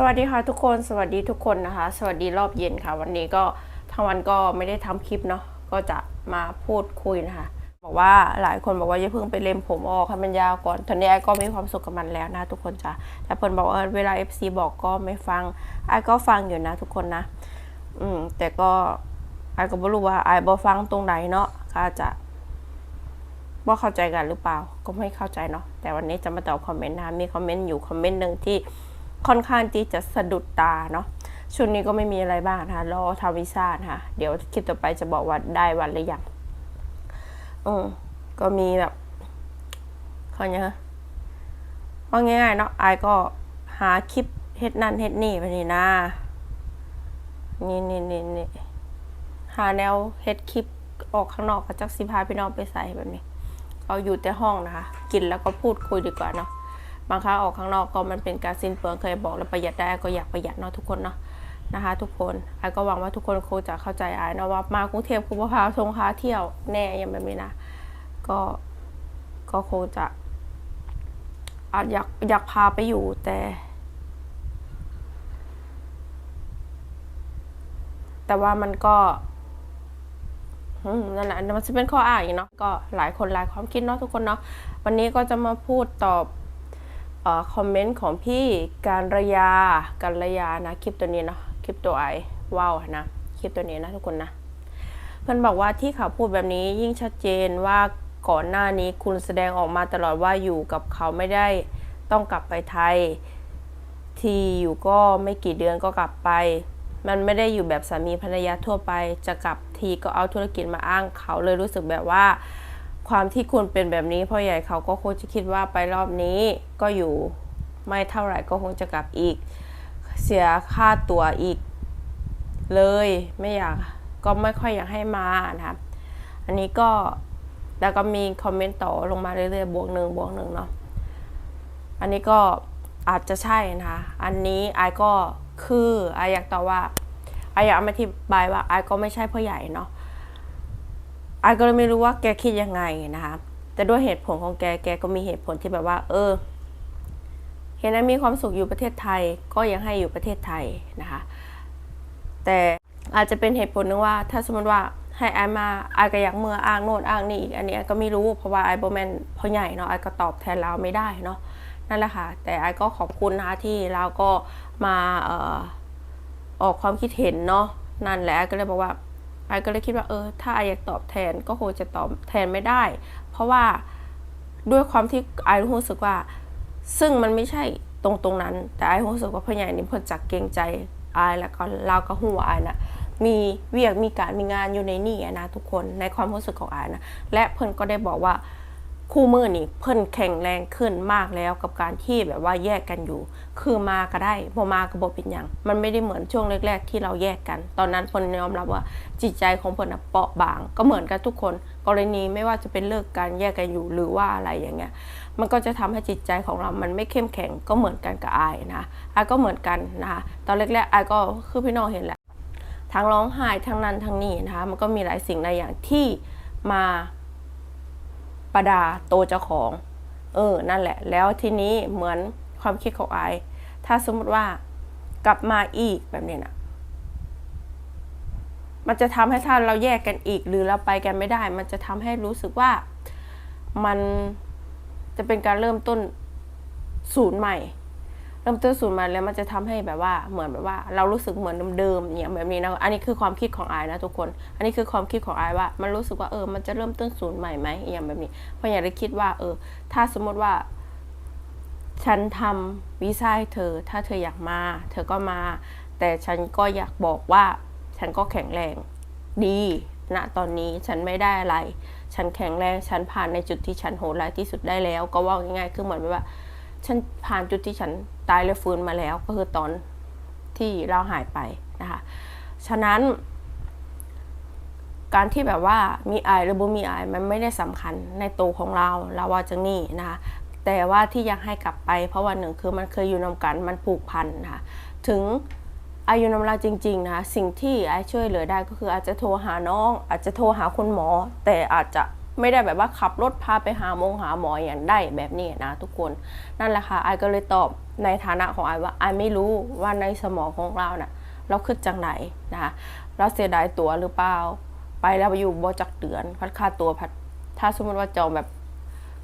สวัสดีค่ะทุกคนสวัสดีทุกคนนะคะ สวัสดีรอบเย็นค่ะ วันนี้ก็ทั้งวันก็ไม่ได้ทำคลิปเนาะก็จะมาพูดคุยนะคะ บอกว่าหลายคนบอกว่าอย่าเพิ่งไปเล็มผมออกให้มันยาวก่อนตอนนี้ไอ้ก็มีความสุขกับมันแล้วนะทุกคนจ้ะแต่เพิ่นบอกว่าเวลา FC บอกก็ไม่ฟังไอ้ก็ฟังอยู่นะทุกคนนะ อืมแต่ก็ไอ้ก็ไม่รู้ว่าไอ้บ่ฟังตรงไหนเนาะก็จะว่าเข้าใจกันหรือเปล่าก็ไม่เข้าใจเนาะแต่วันนี้จะมาตอบคอมเมนต์นะมีคอมเมนต์อยู่คอมเมนต์หนึ่งที่ ค่อนข้างที่จะสะดุดตาเนาะชุดนี้ก็ไม่มีอะไรบ้างนะคะรอทำวีซ่านะคะเดี๋ยวคลิปต่อไปจะบอกว่าได้วันหรือยังอืมก็มีแบบเขาเนี้ยว่าง่ายๆเนาะไอายก็หาคลิปเฮ็ดนั่นเฮ็ดนี่ไปนี่นะนี่นี่นี่นี่หาแนวเฮ็ดคลิปออกข้างนอกกับจักสิพาพี่น้องไปใส่แบบนี้ เอาอยู่แต่ห้องนะคะ กินแล้วก็พูดคุยดีกว่าเนาะ บางครั้งออกข้างนอกก็มันเป็นการสิ้นเปลืองเคยบอกแล้วประหยัดได้ก็อยากประหยัดเนาะทุกคนเนาะนะคะทุกคนไอ้ก็หวังว่าทุกคนคงจะเข้าใจไอ้นะว่ามากรุงเทพคุณพาทงพาเที่ยวแน่ยังแบบนี้นะ ก็ก็คงจะอาจอยากอยากพาไปอยู่แต่ แต่ว่ามันก็นั่นแหละมันจะเป็นข้ออ้างอีกเนาะก็หลายคนหลายความคิดเนาะทุกคนเนาะวันนี้ก็จะมาพูดตอบ คอมเมนต์ของพี่การระยาการระยานะคลิปตัวนี้เนาะคลิปตัวไอว้าวนะคลิปตัวนี้นะทุกคนนะเพื่อนบอกว่าที่เขาพูดแบบนี้ยิ่งชัดเจนว่าก่อนหน้านี้คุณแสดงออกมาตลอดว่าอยู่กับเขาไม่ได้ต้องกลับไปไทย ทีอยู่ก็ไม่กี่เดือนก็กลับไป มันไม่ได้อยู่แบบสามีภรรยาทั่วไป จะกลับทีก็เอาธุรกิจมาอ้างเขาเลยรู้สึกแบบว่า ความที่คุณเป็นแบบนี้พ่อใหญ่เขาก็คงจะคิดว่าไปรอบนี้ก็อยู่ไม่เท่าไหร่ก็คงจะกลับอีก เสียค่าตั๋วอีก เลยไม่อยากก็ไม่ค่อยอยากให้มานะครับ อันนี้ก็แล้วก็มีคอมเมนต์ต่อลงมาเรื่อยๆบวกหนึ่งบวกหนึ่งเนาะอันนี้ก็อาจจะใช่นะคะอันนี้ไอก็คือไอายอยากตอบว่าไออยากอธิบายว่าไอก็ไม่ใช่พ่อใหญ่เนาะ ไอาก็เลยไม่รู้ว่าแกคิดยังไงนะคะ แต่ด้วยเหตุผลของแก แกก็มีเหตุผลที่แบบว่า เออ เห็นไอ้มีความสุขอยู่ประเทศไทย ก็ยังให้อยู่ประเทศไทยนะคะ แต่อาจจะเป็นเหตุผลนึงว่า ถ้าสมมติว่าให้ไอามาไอาก็อยากเมื่ออ้างโน่นอ้างนี่อีก อันนี้ไอายก็ไม่รู้ เพราะว่าไอโบแมนพ่อใหญ่เนาะไอายก็ตอบแทนเราไม่ได้เนาะ นั่นแหละค่ะ แต่ไอ้ก็ขอบคุณนะคะที่เราก็มาออออกความคิดเห็นเนาะ นั่นแหละก็เลยบอกว่า ไอ้ก็เลยคิดว่าเออถ้าไอ้อยากตอบแทนก็คงจะตอบแทนไม่ได้ เพราะว่าด้วยความที่ไอ้รู้สึกว่า ซึ่งมันไม่ใช่ตรงตรงนั้น แต่ไอ้รู้สึกว่าพ่อใหญ่นี่เพิ่นจักเกรงใจไอ้แล้วก็เราก็หัวไอ้นะมีเวียกมีการมีงานอยู่ในนี่นะทุกคนในความรู้สึกของไอ้นะและเพิ่นก็ได้บอกว่า คู่มือนี่เพิ่นแข็งแรงขึ้นมากแล้วกับการที่แบบว่าแยกกันอยู่ คือมาก็ได้พอมาก็บอกเป็นอย่าง มันไม่ได้เหมือนช่วงแรก ๆ ที่เราแยกกัน ตอนนั้นเพิ่นยอมรับว่าจิตใจของเพิ่นเปราะบาง ก็เหมือนกันทุกคน กรณีไม่ว่าจะเป็นเลิกกันแยกกันอยู่หรือว่าอะไรอย่างเงี้ย มันก็จะทำให้จิตใจของเรา มันไม่เข้มแข็งก็เหมือนกันกับไอายนะไอายก็เหมือนกันนะคะตอนแรกๆไอายก็คือพี่น้องเห็นแหละทั้งร้องไห้ทั้งนั้นทั้งนี้นะคะมันก็มีหลายสิ่งหลายอย่างที่มา ประดาโตเจ้าของ เออ นั่นแหละ แล้วทีนี้เหมือนความคิดของไอ้ถ้าสมมติว่ากลับมาอีกแบบนี้นะมันจะทำให้ถ้าเราแยกกันอีก หรือเราไปกันไม่ได้ มันจะทำให้รู้สึกว่ามันจะเป็นการเริ่มต้นศูนย์ใหม่ ริ่มต้นศูนย์ม่แล้วมันจะทำให้แบบว่าเหมือนแบบว่า เรารู้สึกเหมือนเดิมๆเนี่ยแบบนี้นะอันนี้คือความคิดของอายนะทุกคน อันนี้คือความคิดของอายว่า มันรู้สึกว่าเออมันจะเริ่มต้นศูนย์ใหม่ไหมอย่างแบบนี้เพราะอยากได้คิดว่าเออ ถ้าสมมติว่า ฉันทำวีซ่าให้เธอ ถ้าเธออยากมา เธอก็มา แต่ฉันก็อยากบอกว่า ฉันก็แข็งแรงดีณตอนนี้ฉันไม่ได้อะไร ฉันแข็งแรง ฉันผ่านในจุดที่ฉันโหดร้ายที่สุดได้แล้ว ก็ว่าง่ายๆ คือเหมือนแบบว่า ฉันผ่านจุดที่ฉัน ตายและฟื้นมาแล้วก็คือตอนที่เราหายไปนะคะ ฉะนั้น การที่แบบว่ามีไอหรือบ่มีไอมันไม่ได้สำคัญในตัวของเราเราว่าจังนี่นะคะแต่ว่าที่อยากให้กลับไป เพราะว่าหนึ่งคือมันเคยอยู่นำกันมันผูกพันนะคะถึงอายุนำเราจริงๆนะคะสิ่งที่ไอช่วยเหลือได้ก็คืออาจจะโทรหาน้อง อาจจะโทรหาคุณหมอ แต่อาจจะไม่ได้แบบว่าขับรถพาไปหาโมงหาหมออย่างได้แบบนี้นะทุกคนนั่นแหละค่ะไอก็เลยตอบ ในฐานะของไอว่าไอไม่รู้ว่าในสมองของเราน่ะเราขึ้นจังไหนนะคะเราเสียดายตั๋วหรือเปล่า ไปแล้วไปอยู่บ่จักเดือน พัดค่าตัวพัดถ้าสมมติว่าจองแบบ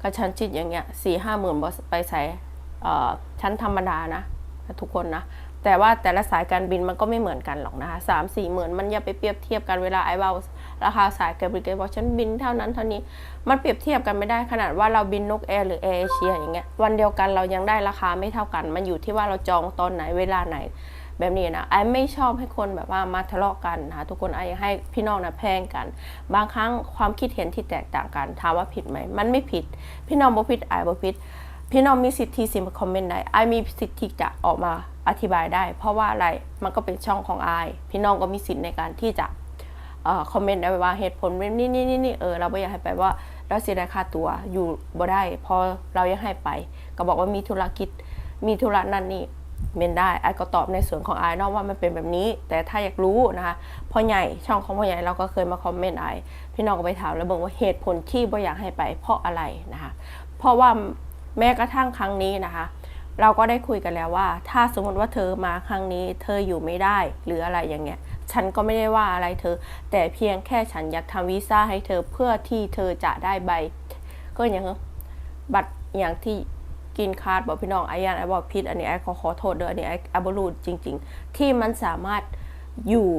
กระชั้นชิดอย่างเงี้ยสี่ห้าหมื่นบไปใส่ชั้นธรรมดานะ ทุกคนนะ แต่ว่าแต่ละสายการบินมันก็ไม่เหมือนกันหรอกนะคะสามสี่หมื่นมันอย่าไปเปรียบเทียบกันเวลาไอ้เบา ราคาสายเการบินบอกฉันบินเท่านั้นเท่านี้ มันเปรียบเทียบกันไม่ได้ขนาดว่าเราบินนกแอร์หรือแอร์เอเชียอย่างเงี้ยวันเดียวกันเรายังได้ราคาไม่เท่ากัน มันอยู่ที่ว่าเราจองตอนไหนเวลาไหนแบบนี้นะไอ้ไม่ชอบให้คนแบบว่ามาทะเลาะกันนะคะทุกคนไอ้อยากให้พี่น้องนะแพงกัน บางครั้งความคิดเห็นที่แตกต่างกันถามว่าผิดไหม มันไม่ผิด พี่น้องบ่ผิดไอ้บ่ผิด พี่น้องมีสิทธิสิมาคอมเมนต์ได้ไอ้มีสิทธิจะออกมาอธิบายได้ เพราะว่าอะไรมันก็เป็นช่องของไอ้พี่น้องก็มีสิทธิ์ในการที่จะ คอมเมนต์ได้ว่าเหตุผลเป็นนี่นี่นี่นี่เออเราไม่อยากให้ไปว่าเราเสียดายค่าตัวอยู่บ่ได้พอเรายังให้ไป ก็บอกว่ามีธุรกิจมีธุระนั่นนี่เมนได้ไอ้ก็ตอบในส่วนของไอ้นอกว่ามันเป็นแบบนี้ แต่ถ้าอยากรู้นะคะพ่อใหญ่ช่องของพ่อใหญ่เราก็เคยมาคอมเมนต์ไอ้พี่น้องก็ไปถามแล้วบอกว่าเหตุผลที่บ่อยากให้ไปเพราะอะไรนะคะเพราะว่าแม้กระทั่งครั้งนี้นะคะ เราก็ได้คุยกันแล้วว่า ถ้าสมมติว่าเธอมาครั้งนี้ เธออยู่ไม่ได้หรืออะไรอย่างเงี้ย ฉันก็ไม่ได้ว่าอะไรเธอ แต่เพียงแค่ฉันอยากทำวีซ่าให้เธอเพื่อที่เธอจะได้ใบ ก็อย่างบัตรอย่างที่กินคาร์ดบอกพี่น้องไอ้ยันไอ้บอกพิษอันนี้ไอ้ขอขอโทษเด้ออันนี้ไอ้อบรูดจริง ๆ ที่มันสามารถอยู่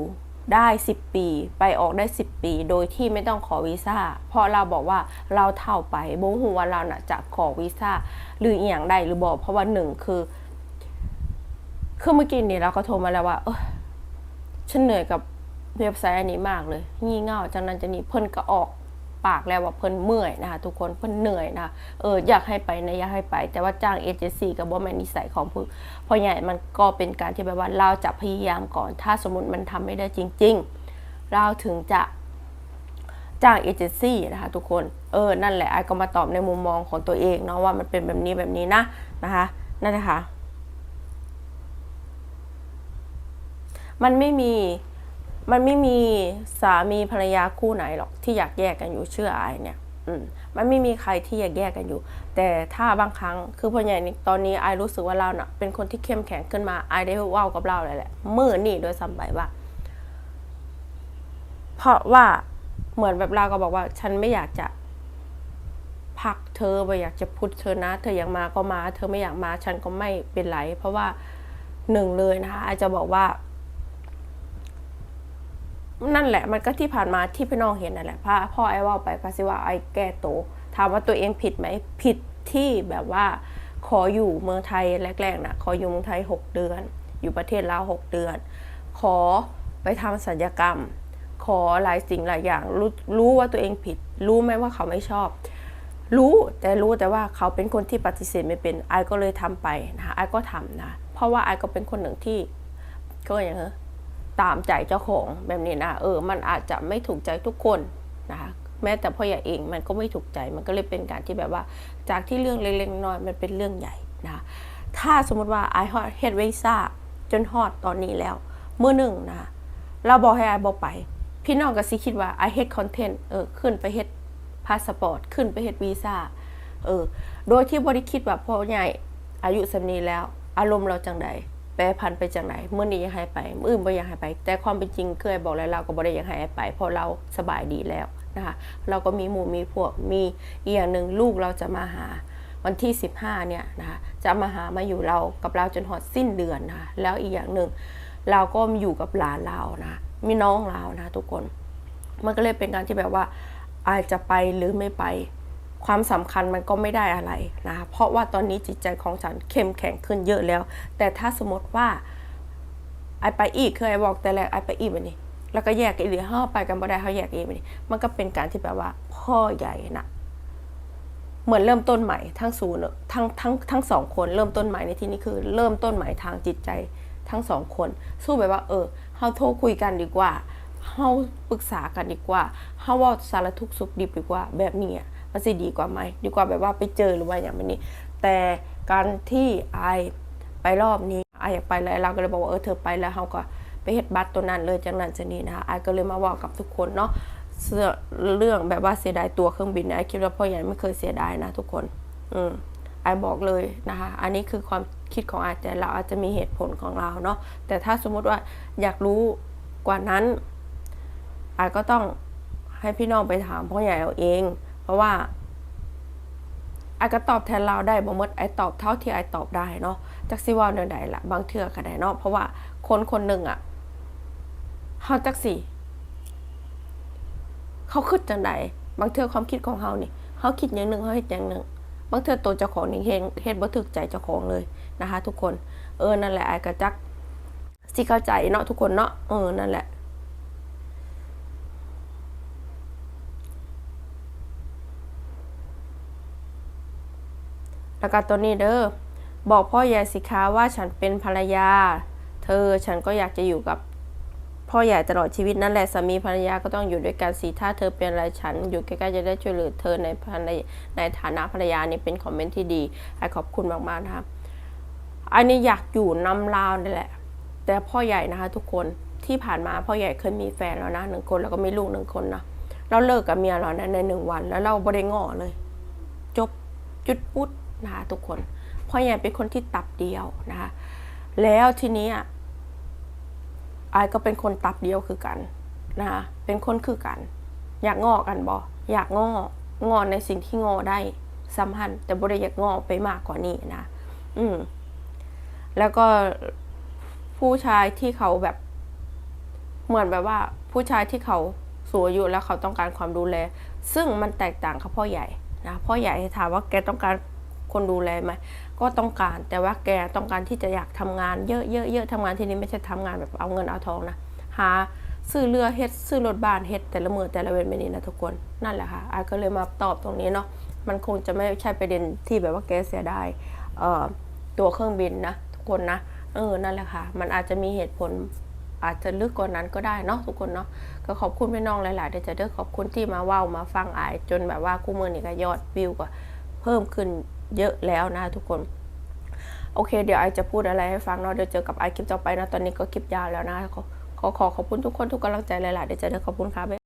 ได้ 10 ปี ไปออกได้ 10 ปี โดยที่ไม่ต้องขอวีซ่า เพราะเราบอกว่าเราเท่าไปโบหัว่าเราน่ะจะขอวีซ่าหรืออย่างใดหรือบอกเพราะว่าหนึ่งคือ คือเมื่อกี้นี่เราก็โทรมาแล้วว่าเออฉันเหนื่อยกับเว็บไซต์อันนี้มากเลย งี่เง่าจังนั้นจะนี่เพิ่นก็ออก ปากแล้วว่าเพิ่นเมื่อยนะคะทุกคนเพิ่นเหนื่อยนะคะเอออยากให้ไปนะอยากให้ไป แต่ว่าจ้างเอเจนซี่กับว่าแมนนิสัยของผู้พ่อใหญ่มันก็เป็นการที่แบบว่าเราจะพยายามก่อน ถ้าสมมติมันทำไม่ได้จริง ๆ เราถึงจะจ้างเอเจนซี่นะคะทุกคนเออนั่นแหละไอ้ก็มาตอบในมุมมองของตัวเองเนาะว่ามันเป็นแบบนี้แบบนี้นะนะคะนั่นนะคะมันไม่มี มันไม่มีสามีภรรยาคู่ไหนหรอกที่อยากแยกกันอยู่เชื่ออายเนี่ยอืมันไม่มีใครที่อยากแยกกันอยู่ แต่ถ้าบางครั้งคือพ่อใหญ่นี่ตอนนี้ไอรู้สึกว่าเราเน่ะเป็นคนที่เข้มแข็งขึ้นมาไอได้ว้ากับเราเลยแหละมื่อนี่โดยซ้ำไปว่าเพราะว่าเหมือนแบบเราก็บอกว่า ฉันไม่อยากจะผลักเธอไม่อยากจะพูดเธอนะ เธออยากมาก็มา เธอไม่อยากมา ฉันก็ไม่เป็นไร เพราะว่าหนึ่งเลยนะคะอาจจะบอกว่า นั่นแหละมันก็ที่ผ่านมาที่พี่น้องเห็นนั่นแหละพ่อพ่อไอ้ว่าไปก็สิว่าไอ้แก้โตถามว่าตัวเองผิดไหมผิดที่แบบว่า ขออยู่เมืองไทยแรกๆนะขออยู่เมืองไทย 6 เดือน อยู่ประเทศลาว6เดือน ขอไปทำศัลยกรรม ขอหลายสิ่งหลายอย่างรู้รู้ว่าตัวเองผิด รู้ไหมว่าเขาไม่ชอบ รู้แต่รู้แต่ว่าเขาเป็นคนที่ปฏิเสธไม่เป็นไอ้ก็เลยทำไปนะคะไอ้ก็ทำนะเพราะว่าไอ้ก็เป็นคนหนึ่งที่ก็อย่างเงี้ย ตามใจเจ้าของแบบนี้นะเออ มันอาจจะไม่ถูกใจทุกคนนะคะแม้แต่พ่อใหญ่เองมันก็ไม่ถูกใจมันก็เลยเป็นการที่แบบว่า จากที่เรื่องเล็กๆน้อยมันเป็นเรื่องใหญ่นะคะถ้าสมมติว่าไอฮอตเฮดเวซ่าจนฮอตตอนนี้แล้วเมื่อหนึ่งนะเราบอกให้ไอบอกไป พี่น้องก็สิคิดว่าไอเฮดคอนเทนต์เออขึ้นไปเฮดพาสปอร์ตขึ้นไปเฮดวีซ่าเออโดยที่บริคิดว่าพ่อใหญ่อายุสำนีแล้ว อารมณ์เราจังใด แปรพันไปจากไหนเมื่อนี้ยังให้ไปมื่ออื่นบ่ยังให้ไป แต่ความเป็นจริงเคยบอกแล้วเราก็บ่ได้ยังให้ไปเพราะเราสบายดีแล้วนะคะเราก็มีหมู่มีพวกมีอีกอย่างหนึ่งลูกเราจะมาหาวันที่ 15เนี่ยนะคะจะมาหามาอยู่เรากับเราจนหอดสิ้นเดือนนะคะแล้วอีกอย่างหนึ่งเราก็อยู่กับหลานเรานะมีน้องเรานะทุกคน มันก็เลยเป็นการที่แบบว่าอาจจะไปหรือไม่ไป ความสำคัญมันก็ไม่ได้อะไรนะคะเพราะว่าตอนนี้จิตใจของฉันเข้มแข็งขึ้นเยอะแล้ว แต่ถ้าสมมติว่าไอไปอีกเคยบอกแต่แรกไอไปอีกแบบนี้ แล้วก็แยกกันอีกหรือห้าไปกันบ่ได้เขาแยกเองแบบนี้ มันก็เป็นการที่แบบว่า พ่อใหญ่นะเหมือนเริ่มต้นใหม่ทั้งศูนย์ทั้งทั้งทั้งสองคนเริ่มต้นใหม่ในที่นี้คือเริ่มต้นใหม่ทางจิตใจทั้งสองคน สู้แบบว่า เออเฮาโทรคุยกันดีกว่าเฮาปรึกษากันดีกว่าเฮาว่าสารทุกข์สุขดิบดีกว่าแบบนี้อะ มันสิดีกว่าไหมดีกว่าแบบว่าไปเจอหรือว่าอย่างนี้ แต่การที่ไอไปรอบนี้ไออยากไปแล้วเราก็เลยบอกว่าเออเธอไปแล้วเฮาก็ไปเฮ็ดบัตรตัวนั้นเลยจากนั้นจะนี้นะคะไอก็เลยมาบอกกับทุกคนเนาะเรื่องแบบว่าเสียดายตัวเครื่องบินนะไอคิดว่าพ่อใหญ่ไม่เคยเสียดายนะทุกคน อืมไอบอกเลยนะคะ อันนี้คือความคิดของไอแต่เราอาจจะมีเหตุผลของเราเนาะ แต่ถ้าสมมุติว่าอยากรู้กว่านั้นไอก็ต้องให้พี่น้องไปถามพ่อใหญ่เอาเอง เพราะว่าไอ้ก็ตอบแทนเราได้บ่หมดไอ้ตอบเท่าที่ไอ้ตอบได้เนาะจักสิว่าเนื่อใดละบางเทื่อก็ได้เนาะเพราะว่าคนคนหนึ่งอะเฮาจักสิเขาคิดจังใดบางเทื่อความคิดของเขานี่เขาคิดอย่างหนึ่งเขาเฮ็ดอย่างหนึ่งบางเทื่อตัวเจ้าของนี่เฮ็ดเฮ็ดบ่ถึกใจเจ้าของเลยนะคะ ทุกคน เออนั่นแหละไอ้กระจักสิเข้าใจเนาะทุกคนเนาะเออนั่นแหละ แล้วก็ตัวนี้เด้อบอกพ่อใหญ่สิคะว่าฉันเป็นภรรยา เธอฉันก็อยากจะอยู่กับพ่อใหญ่ตลอดชีวิตนั่นแหละสามีภรรยาก็ต้องอยู่ด้วยกันสิถ้าเธอเป็นอะไรฉัน อยู่ใกล้ๆจะได้ช่วยเหลือเธอในภรรในฐานะภรรยานี่เป็นคอมเมนต์ที่ดีไอขอบคุณมากๆนะคะอันนี้อยากอยู่นำลาวนี่แหละ แต่พ่อใหญ่นะคะทุกคนที่ผ่านมาพ่อใหญ่เคยมีแฟนแล้วนะหนึ่งคนแล้วก็มีลูกหนึ่งคนนะเราเลิกกับเมียเรานะในหนึ่งวันแล้วเราบริง้อเลย จบจุดปุ๊ด นะคะทุกคนพ่อใหญ่เป็นคนที่ตับเดียวนะคะแล้วทีนี้อะอายก็เป็นคนตับเดียวคือกันนะคะเป็นคนคือกัน อยากงอกันบออยากงองอในสิ่งที่งอได้สัมพันธ์แต่บ่ได้อยากงอไปมากกว่านี้นะ อืม แล้วก็ผู้ชายที่เขาแบบ เหมือนแบบว่า ผู้ชายที่เขาสูงอายุแล้วเขาต้องการความดูแล ซึ่งมันแตกต่างกับพ่อใหญ่นะพ่อใหญ่ถามว่าแกต้องการ คนดูแลไหมก็ต้องการแต่ว่าแกต้องการที่จะอยากทำงานเยอะๆเยอะทำงานที่นี้ไม่ใช่ทำงานแบบเอาเงินเอาทองนะหาซื้อเรือเฮ็ดซื้อรถบ้านเฮ็ดแต่ละมือแต่ละเวนไม่นี้นะทุกคนนั่นแหละค่ะอาก็เลยมาตอบตรงนี้เนาะมันคงจะไม่ใช่ประเด็นที่แบบว่าแกเสียดายตัวเครื่องบินนะทุกคนนะเออนั่นแหละค่ะ มันอาจจะมีเหตุผลอาจจะลึกกว่านั้นก็ได้เนาะทุกคนเนาะก็ขอบคุณพี่น้องหลายๆเดี๋ยวจะเด้อขอบคุณที่มาเว้ามาฟังอาย จนแบบว่าคู่มือนี่ก็ยอดวิวก็เพิ่มขึ้น เยอะแล้วนะทุกคน โอเค เดี๋ยวไอจะพูดอะไรให้ฟังเนาะเดี๋ยวเจอกับไอคลิปต่อไปนะ ตอนนี้ก็คลิปยาวแล้วนะ ขอขอขอบคุณทุกคนทุกกำลังใจหลายๆเดี๋ยวจะเด้ขอบคุณค่ะ